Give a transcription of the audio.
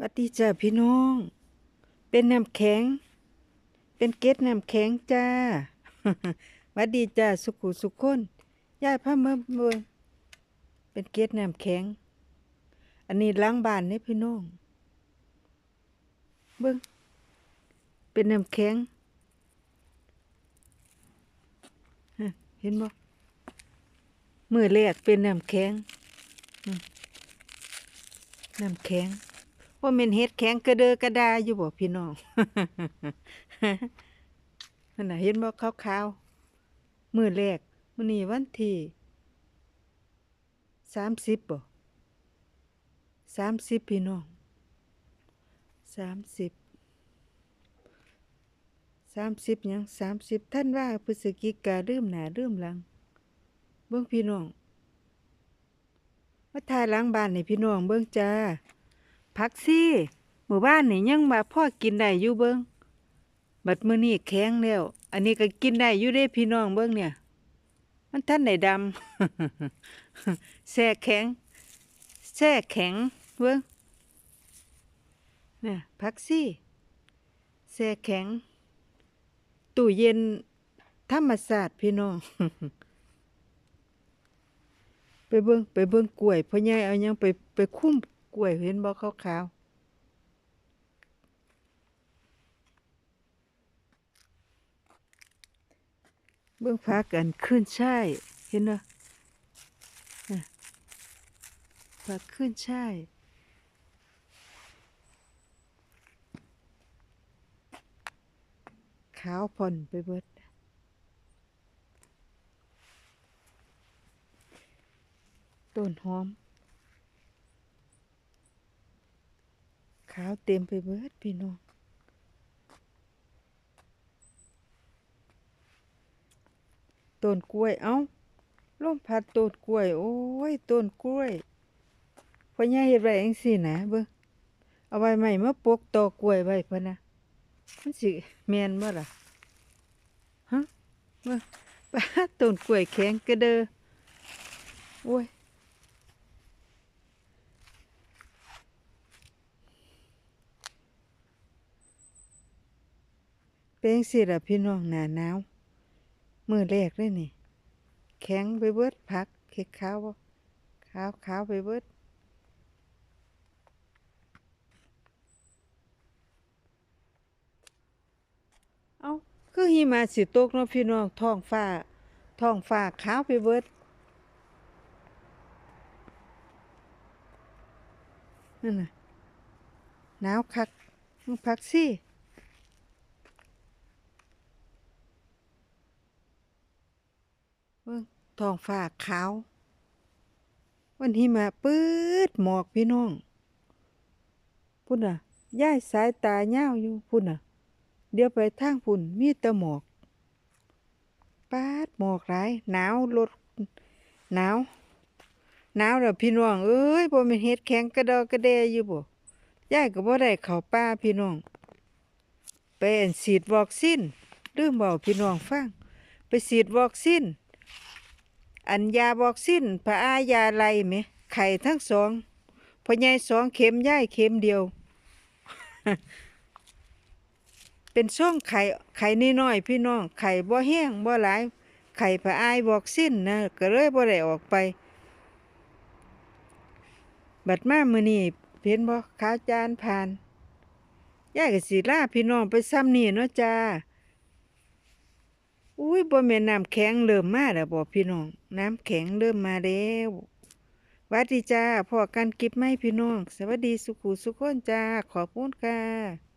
วัดดีจ้าพี่น้อง เป็นน้ำแข็ง เป็นเกล็ดน้ำแข็งจ้าวัดดีจ้าสุขุสุขคนยายพามาเบิ่งเป็นเกล็ดน้ำแข็ง อันนี้ล้างบ้านนี่พี่น้อง เบิ่งเป็นน้ำแข็งเห็นบ่มือแรกเป็นน้ำแข็งน้ำแข็ง ว่าเม็นเฮ็ดแข็งกระเดอกระดาอยู่บ่พี่น้องนั่นน่ะเห็นบ่ขาวๆมือแรกมื้อนี้วันที่สามสิบบ่สามสิบพี่น้องสามสิบสามสิบยังสามสิบท่านว่าพฤศจิกาเริ่มหนาเริ่มหลัง เบิ่งพี่น้องมาถ่ายล้างบ้านให้พี่น้องเบิ่งจ้า ผักซี่หมู่บ้านนี่ยังมาพ่อกินได้อยู่เบิงบัดมือนี้แข็งแล้วอันนี้ก็กินได้อยู่เด้พี่น้องเบิงเนี่ย มันท่านได้ดำแช่แข็งแช่แข็งเบิงเนี่ยผักซี่แช่แข็ง ตู้เย็นธรรมศาสตร์พี่น้อง ไปเบิงไปเบิงกล้วยพ่อใหญ่เอายังไปไปคุ้ม กล้วยเห็นบ่ขาวๆเบิ่งพากันขึ้นช่ายเห็นบ่น่ะผักขึ้นช่ายขาวผ่อนไปเบิดต้นหอม ขาวเต็มไปเบิดพี่น้องต้นกล้วยเอ้าลมพัดต้นกล้วย โอ้ยต้นกล้วยพ่อใหญ่เฮ็ดไว้จังซี่นะเบิ่งเอาไว้ใหม่มาปลูกตอกล้วยไว้พะนะมันสิแม่นบ่ล่ะฮะเบิ่งป้าต้นกล้วยแข็งกระเดอโอ้ย เป็นสิล่ะพี่น้องหนาหนาวมือแรกเลยนี่ แข็งไปเบิดผักเค็ดขาวขาวขาวไปเบิดเอาคือหิมะสิตกเนาะพี่น้องท้องฟ้าท้องฟ้าขาวไปเบิดนั่นน่ะหนาวคักมึงพักสิ เบิ่งท้องฟ้าขาว วันหิมะปื๊ดหมอกพี่น้อง พุ่นน่ะย้ายสายตายาวอยู่พุ่นน่ะ เดี๋ยวไปทางพุ่นมีแต่หมอกปาดหมอกหลายหนาวรถหนาวหนาวแล้วพี่น้องเอ้ยบ่แม่นเฮ็ดแข็งกระดอกระแดอยู่บ่ยายก็บ่ได้เข้าป่าพี่น้อง ไปฉีดวัคซีนลืมบอกพี่น้องฟัง ไปฉีดวัคซีน อันยาบอกสิ้นพระอายาไลไหมไข่ทั้งสองพอใหญ่สองเข็มย่ายเข็มเดียว เป็นช่องไข่ไข่น้อยพี่น้องไข่บ่แห้งบ่หลาย ไข่พระอายบอกสิ้นนะก็เลยบ่ได้ออกไป บัดมามือนี้เห็นบ่ขาจานผ่านยายก็สิลาพี่น้องไปซ้ำนี่เนาะจ้า อุ้ยบ่แม่นน้ำแข็งเริ่มมาแล้วบ่พี่น้อง น้ำแข็งเริ่มมาแล้ววัดดีจ้าพอกันกิบไม่พี่น้อง สวัสดีสุขุสุขคนจ้า ขอบคุณค่ะ